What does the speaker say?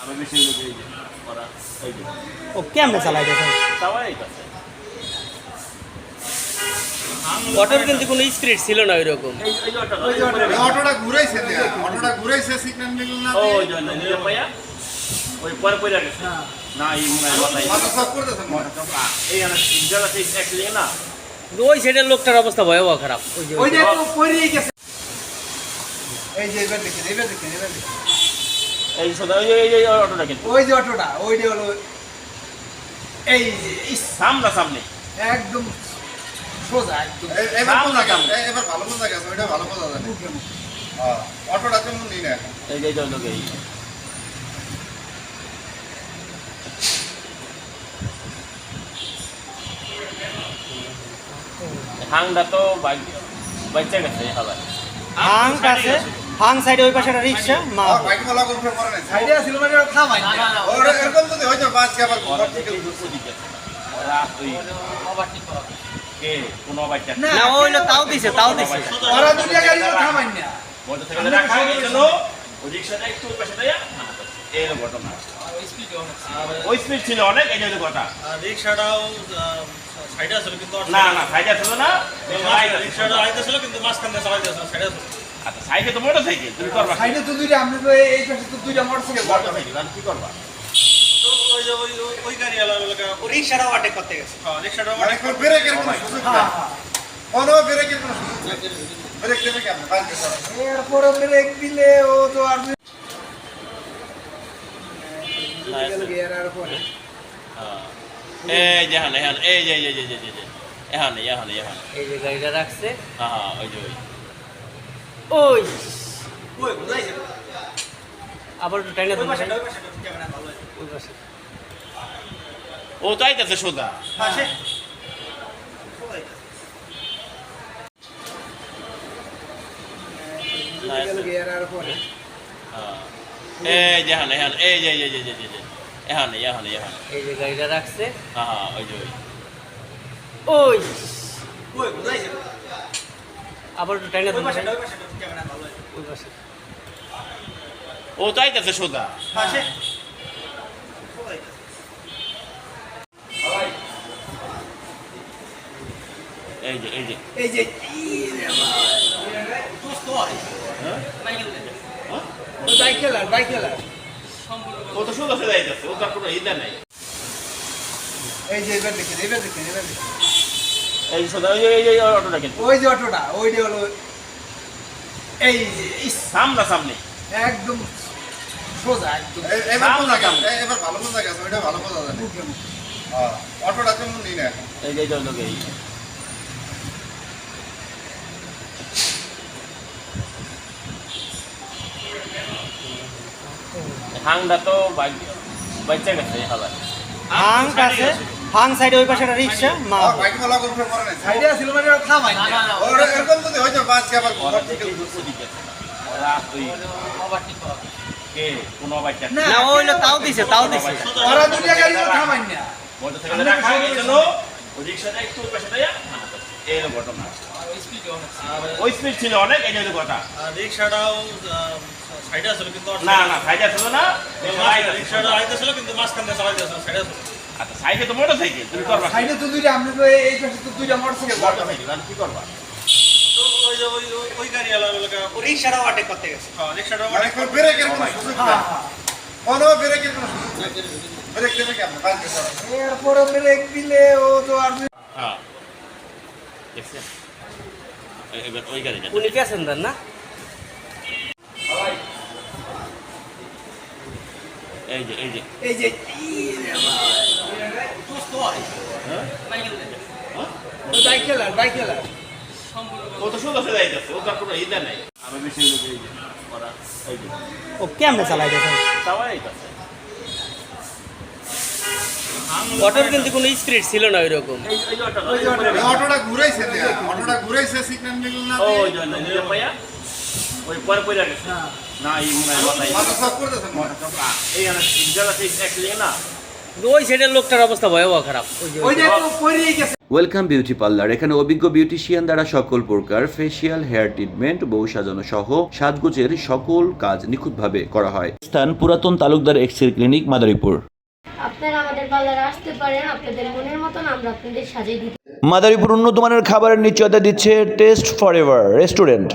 আরও বেশি লোক করা এই যে। ও কেমনে চালাইতেছে তাওয়াই আছে অটোর কিন্তু কোনো স্পিড ছিল না ওইরকম। ওই যে অটোটা ঘুরাইছে অটোটা ঘুরাইছে সিগন্যাল মিল না ও দিয়ে। নিয়ে পাইয়া ওই পরে পরে গেছে। না এই মনে হয় মাথা সাফ করতেছেন। এই আমার জায়গা সেই এক না। ওই সাইডের লোকটার অবস্থা ভয়াবহ খারাপ। ওই যে ওই যে। একটু গেছে। এই যে এবার দেখেন এবার দেখেন এবার দেখেন। এই সোজা ওই এই এই অটোটা কিন্তু ওই যে অটোটা ওইটা হলো এই সামনা সামনে একদম সোজা একদম। এবার কোন জায়গা? এবার ভালো বোঝা গেছে ওইটা ভালো বোঝা যায় অটোটা কেমন নিই না এই যে এই লোক এই হাংটা তো বাইক বাচ্চা গেছে হাং কাছে হাং সাইডে ওই পাশে একটা রিক্সা মা। করে সাইডে আছিল মানে থামাই ওরা এরকম যদি হয়তো বাস কে আবার ওরা ঘর থেকে থেকে ওদিকে ওরা তুই কে কোনো বাচ্চা না ওইলো তাও দিছে তাও দিছে। ওরা দুটো গাড়ি থামাই না। মোটর সাইকেলে রাখা গেছিল ওই রিক্সাটা একটু ওই পাশে দেয়া এই ঘটনা। ওই স্পিড ছিল অনেক এই যে হলো রিক্সাটাও সাইডে আসলে কিন্তু না না সাইডে ছিল না রিক্সাটা আইতেছিল কিন্তু মাঝখান দিয়ে চালাইতে আসলে সাইডে আসলে। আচ্ছা সাইডে তো মোটর সাইকেল তুমি করবা? সাইডে তো দুইটা আমরা তো এই পাশে তো দুইটা মোটরসাইকেল মোটর সাইকেল আর কি করবা? এরপরে ব্রেক দিলে ও তো আর। এই যে এই যে এই যে এই যে এই যে এখানে এখানে এখানে। এই যে গাড়িটা রাখছে। হ্যাঁ হ্যাঁ ওই যে ওই ওই। আবার একটু টাইনা ওই পাশে ও চাইতেছে সোজা। পাশে গিয়ার আর পরে। হ্যাঁ। এই যে এখানে এখানে এই যে এই যে যে এই যে এখানে এখানে এই যে গাড়িটা রাখছে। হ্যাঁ হ্যাঁ ওই যে ওই। ওই। আবার একটু টাইনা ওই পাশে ওই ও চাইতেছে সোজা। এই যে এই যে। এই যে দোস্ত হয় হ্যাঁ? হ্যাঁ? ওই বাইক খেলার বাইক খেলার ও তো সোজা সোজা যাইতেছে ও তার কোনো ইদা নাই। এই যে এবার দেখেন এবার দেখেন এবার দেখেন। এই সোজা ওই এই অটোটা কিন্তু। ওই যে অটোটা ওইটা হলো এই সামনা সামনে। একদম সোজা একদম এবার কোন জায়গা? এবার ভালো বোঝা গেছে ওইটা ভালো বোঝা যায় অটোটা কেমন নিই না এখন। এই যে লোক হাংটা তো বাইক বাচ্চা গেছে হাং কাছে? হাং সাইডে ওই পাশে একটা রিক্সা মা। সাইডে মানে থামাই ওরা এরকম হয়তো বাস না ওইলো তাও দিছে তাও দিছে। ওরা দুটো গাড়ি থামাই না। মোটর রাখা গেছিল রিক্সাটা একটু ওই পাশে দেয়া এই ঘটনা। ওই স্পিড ছিল অনেক হলো রিক্সাটাও সাইডে আসলে কিন্তু না না সাইডে ছিল না। রিক্সাটা আইতেছিল কিন্তু মাঝখান দিয়ে চালাইতে আসলে সাইডে আসলে। আচ্ছা সাইডে তো মোটর সাইকেল তুমি করবা? সাইডে তো দুইটা তো এই পাশে তো দুইটা মোটরসাইকেল মোটর সাইকেল আর কি করবা? হ্যাঁ মানে কেমন? বাস এরপরে ব্রেক দিলে ও তো আর হ্যাঁ। এবার ওই গাড়ি যাচ্ছে উনি প্যাসেঞ্জার না? এই যে এই যে। এই যে ও সোজা যাইতেছে ও কেমনে অটোর কিন্তু কোনো স্পিড ছিল না ওইরকম। অটোটা, ওই যে ওই যে অটোটা- অটোটা ঘুরাইছে অটোটা ঘুরাইছে সিগন্যাল মিল না ওই জন্য ওই পরে পরে গেছে। না এই মনে হয় মাথা এই এক না। ওই সাইডের লোকটার অবস্থা ভয়াবহ খারাপ। ওয়েলকাম বিউটি পার্লার এখানে অভিজ্ঞ বিউটিশিয়ান দ্বারা সকল প্রকার ফেসিয়াল হেয়ার ট্রিটমেন্ট বউ সাজানো সহ সাজগোজের সকল কাজ নিখুঁতভাবে করা হয়। স্থান পুরাতন তালুকদার এক্সের ক্লিনিক মাদারীপুর। আপনারা আমাদের পার্লারে আসতে পারেন আপনাদের মনের মতন আমরা আপনাদের সাজিয়ে দিতে মাদারীপুর উন্নত মানের খাবারের নিশ্চয়তা দিচ্ছে টেস্ট ফর এভার রেস্টুরেন্ট